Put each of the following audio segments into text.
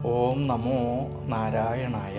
ഓം നമോ നാരായണായ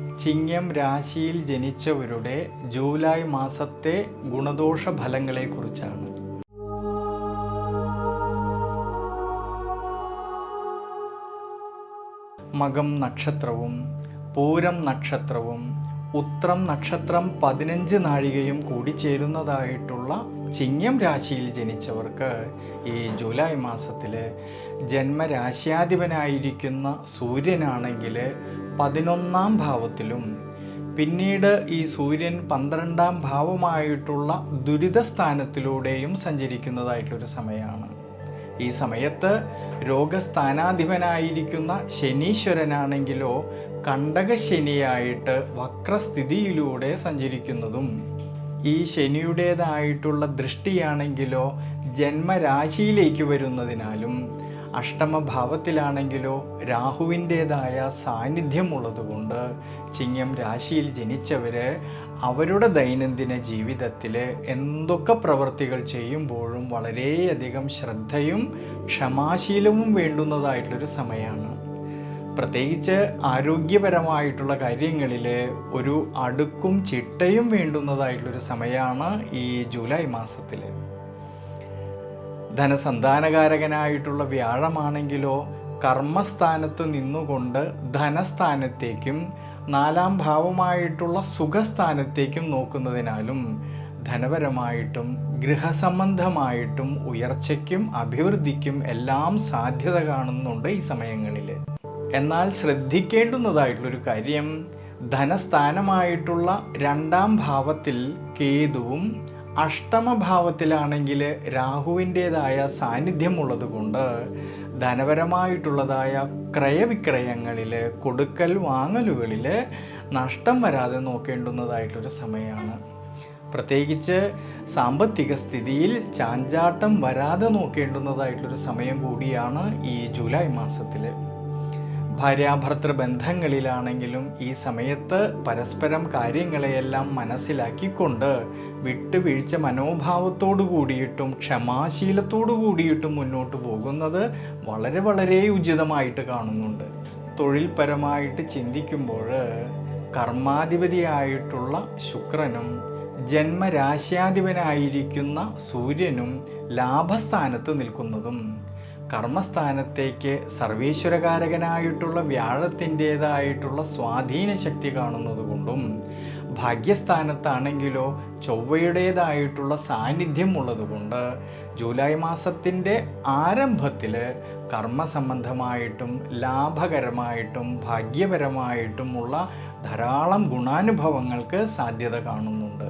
ചിങ്ങം രാശിയിൽ ജനിച്ചവരുടെ ജൂലൈ മാസത്തെ ഗുണദോഷ ഫലങ്ങളെക്കുറിച്ചാണ് മകം നക്ഷത്രവും പൂരം നക്ഷത്രവും ഉത്രം നക്ഷത്രം പതിനഞ്ച് നാഴികയും കൂടി ചേരുന്നതായിട്ടുള്ള ചിങ്ങം രാശിയിൽ ജനിച്ചവർക്ക് ഈ ജൂലൈ മാസത്തിൽ ജന്മരാശ്യാധിപനായിരിക്കുന്ന സൂര്യനാണെങ്കിൽ പതിനൊന്നാം ഭാവത്തിലും പിന്നീട് ഈ സൂര്യൻ പന്ത്രണ്ടാം ഭാവമായിട്ടുള്ള ദുരിതസ്ഥാനത്തിലൂടെയും സഞ്ചരിക്കുന്നതായിട്ടൊരു സമയമാണ്. ഈ സമയത്ത് രോഗസ്ഥാനാധിപനായിരിക്കുന്ന ശനീശ്വരനാണെങ്കിലോ കണ്ടകശനിയായിട്ട് വക്രസ്ഥിതിയിലൂടെ സഞ്ചരിക്കുന്നതും ഈ ശനിയുടേതായിട്ടുള്ള ദൃഷ്ടിയാണെങ്കിലോ ജന്മരാശിയിലേക്ക് വരുന്നതിനാലും അഷ്ടമഭാവത്തിലാണെങ്കിലോ രാഹുവിന്റേതായ സാന്നിധ്യമുള്ളതുകൊണ്ട് ചിങ്ങം രാശിയിൽ ജനിച്ചവർ അവരുടെ ദൈനംദിന ജീവിതത്തിൽ എന്തൊക്കെ പ്രവൃത്തികൾ ചെയ്യുമ്പോഴും വളരെയധികം ശ്രദ്ധയും ക്ഷമാശീലവും വേണ്ടുന്നതായിട്ടുള്ളൊരു സമയമാണ് പ്രത്യേകിച്ച് ആരോഗ്യപരമായിട്ടുള്ള കാര്യങ്ങളിൽ ഒരു അടുക്കും ചിട്ടയും വേണ്ടുന്നതായിട്ടുള്ളൊരു സമയമാണ് ഈ ജൂലൈ മാസത്തിൽ ധനസന്താനകാരകനായിട്ടുള്ള വ്യാഴമാണെങ്കിലോ കർമ്മസ്ഥാനത്ത് നിന്നുകൊണ്ട് ധനസ്ഥാനത്തേക്കും നാലാം ഭാവമായിട്ടുള്ള സുഖസ്ഥാനത്തേക്കും നോക്കുന്നതിനാലും ധനപരമായിട്ടും ഗൃഹസംബന്ധമായിട്ടും ഉയർച്ചയ്ക്കും അഭിവൃദ്ധിക്കും എല്ലാം സാധ്യത കാണുന്നുണ്ട് ഈ സമയങ്ങളിൽ എന്നാൽ ശ്രദ്ധിക്കേണ്ടുന്നതായിട്ടുള്ളൊരു കാര്യം ധനസ്ഥാനമായിട്ടുള്ള രണ്ടാം ഭാവത്തിൽ കേതുവും അഷ്ടമഭാവത്തിലാണെങ്കിൽ രാഹുവിന്റേതായ സാന്നിധ്യമുള്ളത് കൊണ്ട് ധനപരമായിട്ടുള്ളതായ ക്രയവിക്രയങ്ങളിൽ കൊടുക്കൽ വാങ്ങലുകളിൽ നഷ്ടം വരാതെ നോക്കേണ്ടുന്നതായിട്ടൊരു സമയമാണ്. പ്രത്യേകിച്ച് സാമ്പത്തിക സ്ഥിതിയിൽ ചാഞ്ചാട്ടം വരാതെ നോക്കേണ്ടുന്നതായിട്ടൊരു സമയം കൂടിയാണ് ഈ ജൂലൈ മാസത്തിൽ ഭാര്യാഭർത്തൃ ബന്ധങ്ങളിലാണെങ്കിലും ഈ സമയത്ത് പരസ്പരം കാര്യങ്ങളെയെല്ലാം മനസ്സിലാക്കിക്കൊണ്ട് വിട്ടുവീഴ്ച മനോഭാവത്തോടു കൂടിയിട്ടും ക്ഷമാശീലത്തോടു കൂടിയിട്ടും മുന്നോട്ട് പോകുന്നത് വളരെ വളരെ ഉചിതമായിട്ട് കാണുന്നുണ്ട്. തൊഴിൽപരമായിട്ട് ചിന്തിക്കുമ്പോൾ കർമാധിപതിയായിട്ടുള്ള ശുക്രനും ജന്മരാശ്യാധിപനായിരിക്കുന്ന സൂര്യനും ലാഭസ്ഥാനത്ത് നിൽക്കുന്നതും കർമ്മസ്ഥാനത്തേക്ക് സർവീശ്വരകാരകനായിട്ടുള്ള വ്യാഴത്തിന്റേതായിട്ടുള്ള സ്വാധീന ശക്തി കാണുന്നത് കൊണ്ടും ഭാഗ്യസ്ഥാനത്താണെങ്കിലോ ചൊവ്വയുടേതായിട്ടുള്ള സാന്നിധ്യം ഉള്ളതുകൊണ്ട് ജൂലൈ മാസത്തിന്റെ ആരംഭത്തിൽ കർമ്മസംബന്ധമായിട്ടും ലാഭകരമായിട്ടും ഭാഗ്യപരമായിട്ടുമുള്ള ധാരാളം ഗുണാനുഭവങ്ങൾക്ക് സാധ്യത കാണുന്നുണ്ട്.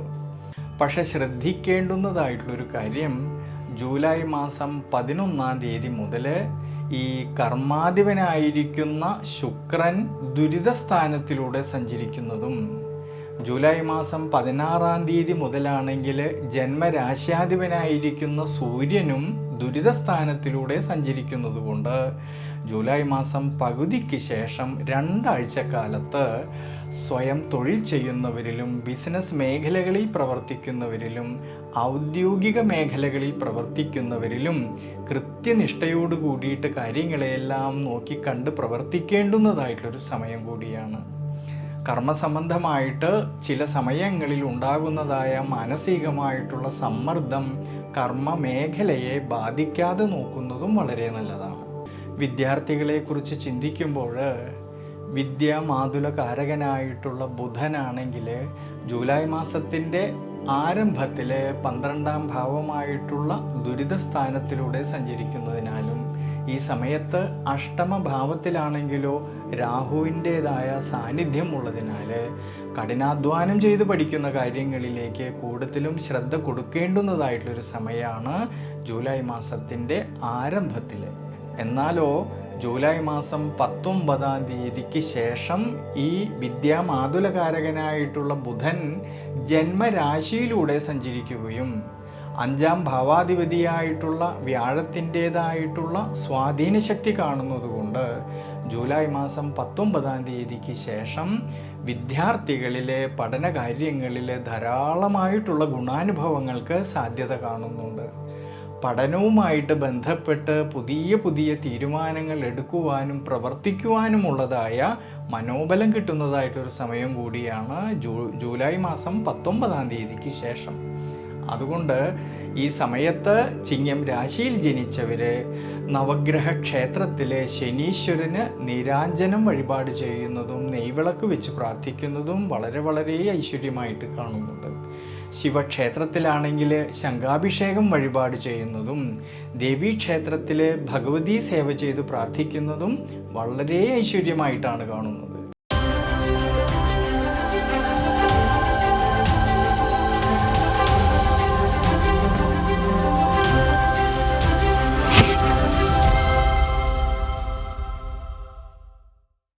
പക്ഷെ ശ്രദ്ധിക്കേണ്ടുന്നതായിട്ടുള്ളൊരു കാര്യം ജൂലൈ മാസം പതിനൊന്നാം തീയതി മുതൽ ഈ കർമാധിപനായിരിക്കുന്ന ശുക്രൻ ദുരിതസ്ഥാനത്തിലൂടെ സഞ്ചരിക്കുന്നതും ജൂലൈ മാസം പതിനാറാം തീയതി മുതലാണെങ്കിൽ ജന്മരാശ്യാധിപനായിരിക്കുന്ന സൂര്യനും ദുരിതസ്ഥാനത്തിലൂടെ സഞ്ചരിക്കുന്നതുകൊണ്ട് കൊണ്ട് ജൂലൈ മാസം പകുതിക്ക് ശേഷം രണ്ടാഴ്ച കാലത്ത് സ്വയം തൊഴിൽ ചെയ്യുന്നവരിലും ബിസിനസ് മേഖലകളിൽ പ്രവർത്തിക്കുന്നവരിലും ഔദ്യോഗിക മേഖലകളിൽ പ്രവർത്തിക്കുന്നവരിലും കൃത്യനിഷ്ഠയോട് കൂടിയിട്ട് കാര്യങ്ങളെയെല്ലാം നോക്കി കണ്ട് പ്രവർത്തിക്കേണ്ടുന്നതായിട്ടുള്ളൊരു സമയം കൂടിയാണ്. കർമ്മസംബന്ധമായിട്ട് ചില സമയങ്ങളിൽ ഉണ്ടാകുന്നതായ മാനസികമായിട്ടുള്ള സമ്മർദ്ദം കർമ്മ മേഖലയെ ബാധിക്കാതെ നോക്കുന്നതും വളരെ നല്ലതാണ്. വിദ്യാർത്ഥികളെക്കുറിച്ച് ചിന്തിക്കുമ്പോൾ വിദ്യാമാതുല കാരകനായിട്ടുള്ള ബുധനാണെങ്കിൽ ജൂലൈ മാസത്തിന്റെ ആരംഭത്തിൽ പന്ത്രണ്ടാം ഭാവമായിട്ടുള്ള ദുരിതസ്ഥാനത്തിലൂടെ സഞ്ചരിക്കുന്നതിനാലും ഈ സമയത്ത് അഷ്ടമഭാവത്തിലാണെങ്കിലോ രാഹുവിന്റേതായ സാന്നിധ്യമുള്ളതിനാൽ കഠിനാധ്വാനം ചെയ്ത് പഠിക്കുന്ന കാര്യങ്ങളിലേക്ക് കൂടുതലും ശ്രദ്ധ കൊടുക്കേണ്ടുന്നതായിട്ടുള്ളൊരു സമയമാണ് ജൂലൈ മാസത്തിന്റെ ആരംഭത്തിൽ. എന്നാലോ ജൂലൈ മാസം പത്തൊമ്പതാം തീയതിക്ക് ശേഷം ഈ വിദ്യാമാതുലകാരകനായിട്ടുള്ള ബുധൻ ജന്മരാശിയിലൂടെ സഞ്ചരിക്കുകയും അഞ്ചാം ഭാവാധിപതിയായിട്ടുള്ള വ്യാഴത്തിന്റേതായിട്ടുള്ള സ്വാധീനശക്തി കാണുന്നതുകൊണ്ട് ജൂലൈ മാസം പത്തൊമ്പതാം തീയതിക്ക് ശേഷം വിദ്യാർത്ഥികളിലെ പഠന കാര്യങ്ങളിൽ ധാരാളമായിട്ടുള്ള ഗുണാനുഭവങ്ങൾക്ക് സാധ്യത കാണുന്നുണ്ട്. പഠനവുമായിട്ട് ബന്ധപ്പെട്ട് പുതിയ പുതിയ തീരുമാനങ്ങൾ എടുക്കുവാനും പ്രവർത്തിക്കുവാനുമുള്ളതായ മനോബലം കിട്ടുന്നതായിട്ടൊരു സമയം കൂടിയാണ് ജൂ ജൂലൈ മാസം പത്തൊമ്പതാം തീയതിക്ക് ശേഷം. അതുകൊണ്ട് ഈ സമയത്ത് ചിങ്ങം രാശിയിൽ ജനിച്ചവർ നവഗ്രഹ ക്ഷേത്രത്തിലെ ശനീശ്വരന് നീരാഞ്ജനം വഴിപാട് ചെയ്യുന്നതും നെയ്വിളക്ക് വെച്ച് പ്രാർത്ഥിക്കുന്നതും വളരെ വളരെ ഐശ്വര്യമായിട്ട് കാണുന്നുണ്ട്. ശിവക്ഷേത്രത്തിലാണെങ്കിൽ ശംഖാഭിഷേകം വഴിപാട് ചെയ്യുന്നതും ദേവീക്ഷേത്രത്തിൽ ഭഗവതി സേവ ചെയ്ത് പ്രാർത്ഥിക്കുന്നതും വളരെ ഐശ്വര്യമായിട്ടാണ് കാണുന്നത്.